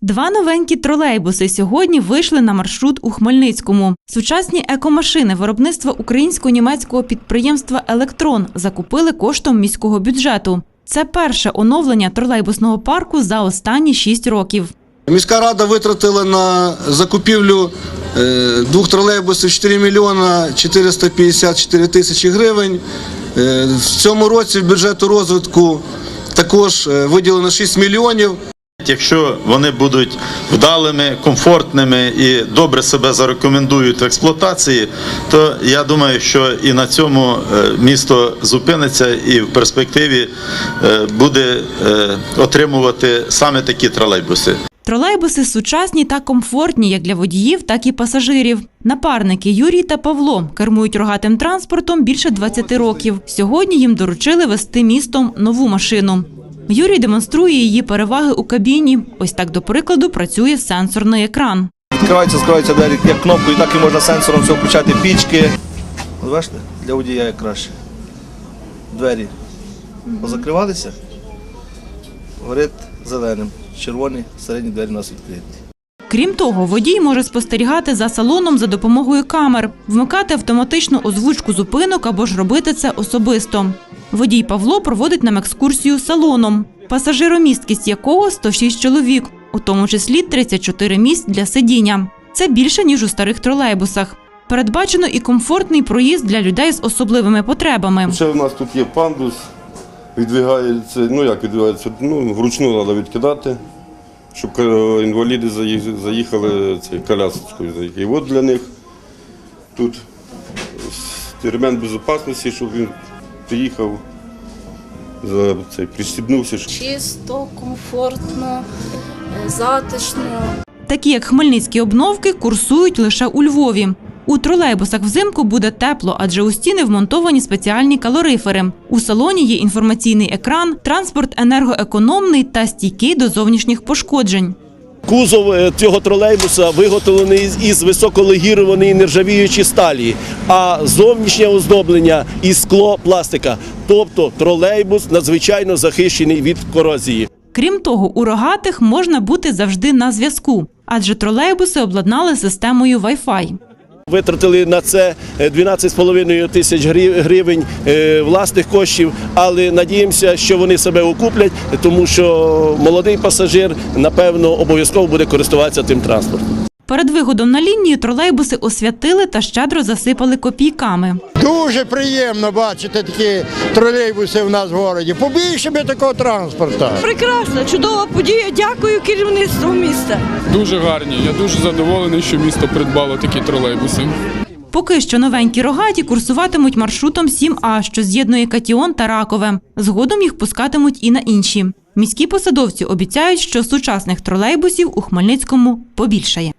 Два новенькі тролейбуси сьогодні вийшли на маршрут у Хмельницькому. Сучасні екомашини виробництва українсько-німецького підприємства Електрон закупили коштом міського бюджету. Це перше оновлення тролейбусного парку за останні шість років. Міська рада витратила на закупівлю е, двох тролейбусів 4 мільйона 454 тисячі гривень. Е, В цьому році в бюджету розвитку також е, виділено 6 мільйонів. Якщо вони будуть вдалими, комфортними і добре себе зарекомендують в експлуатації, то я думаю, що і на цьому е, місто зупиниться і в перспективі е, буде е, отримувати саме такі тролейбуси. Тролейбуси сучасні та комфортні як для водіїв, так і пасажирів. Напарники Юрій та Павло кермують рогатим транспортом більше 20 років. Сьогодні їм доручили вести містом нову машину. Юрій демонструє її переваги у кабіні. Ось так, до прикладу, працює сенсорний екран. Відкриваються, скриваються двері як кнопкою, так і можна сенсором все включати пічки. Бачите, для водія як краще. Двері позакривалися, горить зеленим, червоні, середні двері у нас відкриті. Крім того, водій може спостерігати за салоном за допомогою камер, вмикати автоматичну озвучку зупинок або ж робити це особисто. Водій Павло проводить нам екскурсію салоном, пасажиромісткість якого 106 чоловік, у тому числі 34 місць для сидіння. Це більше ніж у старих тролейбусах. Передбачено і комфортний проїзд для людей з особливими потребами. Ще в нас тут є пандус, відвигається, ну як відвигається, ну вручну треба відкидати, щоб інваліди заї- заїхали цією колясочкою. І от для них тут ремень безпечності, щоб він приїхав, за цей, пристібнувся. чисто, комфортно, е, затишно. Такі як хмельницькі обновки курсують лише у Львові. У тролейбусах взимку буде тепло, адже у стіни вмонтовані спеціальні калорифери. У салоні є інформаційний екран, транспорт енергоекономний та стійкий до зовнішніх пошкоджень. Кузов е, цього тролейбуса виготовлений із- високолегірованої нержавіючої сталі, а зовнішнє оздоблення із скло пластика. Тобто тролейбус надзвичайно захищений від корозії. Крім того, у рогатих можна бути завжди на зв'язку, адже тролейбуси обладнали системою Wi-Fi. Витратили на це е, 12,5 тисяч грі- гривень е, власних коштів, але надіємося, що вони себе окуплять, тому що молодий пасажир напевно обов'язково буде користуватися тим транспортом. Перед виходом на лінію тролейбуси освятили та щедро засипали копійками. Дуже приємно бачити такі тролейбуси в нас в місті. Побільше би такого транспорту. Прекрасна, чудова подія. Дякую керівництву міста. Дуже гарні. Я дуже задоволений, що місто придбало такі тролейбуси. Поки що новенькі рогаті курсуватимуть маршрутом 7А, що з'єднує Катіон та Ракове. Згодом їх пускатимуть і на інші. Міські посадовці обіцяють, що сучасних тролейбусів у Хмельницькому побільшає.